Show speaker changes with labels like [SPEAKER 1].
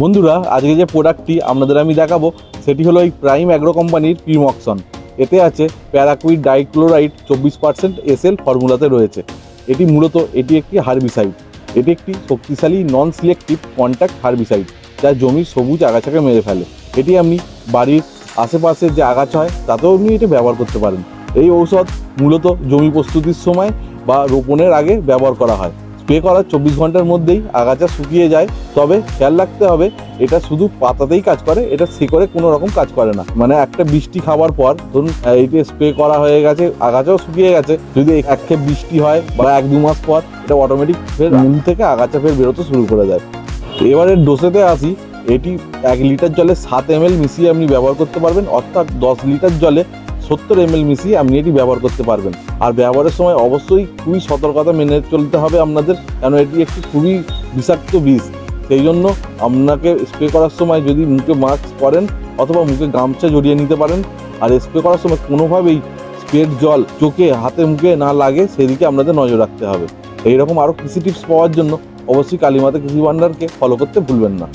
[SPEAKER 1] বন্ধুরা, আজকে যে প্রোডাক্টটি আপনাদের আমি দেখাবো, সেটি হলো এই প্রাইম অ্যাগ্রো কোম্পানির প্রিমক্সন এতে আছে প্যারাকুইড ডাইক্লোরাইড চব্বিশ পার্সেন্ট এসএল ফর্মুলাতে রয়েছে। এটি মূলত এটি একটি হার্বিসাইড। এটি একটি শক্তিশালী নন সিলেক্টিভ কন্ট্যাক্ট হার্বিসাইড, যা জমির সবুজ আগাছাকে মেরে ফেলে। এটি আপনি বাড়ির আশেপাশে যে আগাছা হয়, তাতেও আপনি এটি ব্যবহার করতে পারেন। এই ঔষধ মূলত জমি প্রস্তুতির সময় বা রোপণের আগে ব্যবহার করা হয়। স্প্রে করার চব্বিশ ঘণ্টার মধ্যেই আগাছা শুকিয়ে যায়। তবে খেয়াল রাখতে হবে এটা শুধু পাতাতেই কাজ করে এটা শিকড়ে কোনো রকম কাজ করে না। মানে একটা বৃষ্টি খাওয়ার পর ধরুন এইটি স্প্রে করা হয়ে গেছে আগাছাও শুকিয়ে গেছে যদি এক বৃষ্টি হয় বা এক দু মাস পর এটা অটোমেটিক ফের মূল থেকে আগাছা ফের বেরোতে শুরু করে দেয়। এবারে ডোসেতে আসি এটি এক লিটার জলে সাত এম মিশিয়ে আপনি ব্যবহার করতে পারবেন অর্থাৎ দশ লিটার জলে সত্তর এম এল মিশিয়ে আপনি এটি ব্যবহার করতে পারবেন। আর ব্যবহারের সময় অবশ্যই খুবই সতর্কতা মেনে চলতে হবে আপনাদের কারণ এটি একটি খুবই বিষাক্ত বিষ সেই জন্য আপনাকে স্প্রে করার সময় যদি মুখে মাস্ক পরেন অথবা মুখে গামছা জড়িয়ে নিতে পারেন, আর স্প্রে করার সময় কোনোভাবেই স্প্রের জল চোখে, হাতে, মুখে না লাগে, সেদিকে আপনাদের নজর রাখতে হবে। এইরকম আরও কৃষি টিপস পাওয়ার জন্য অবশ্যই কালীমাতা কৃষি ভাণ্ডারকে ফলো করতে ভুলবেন না।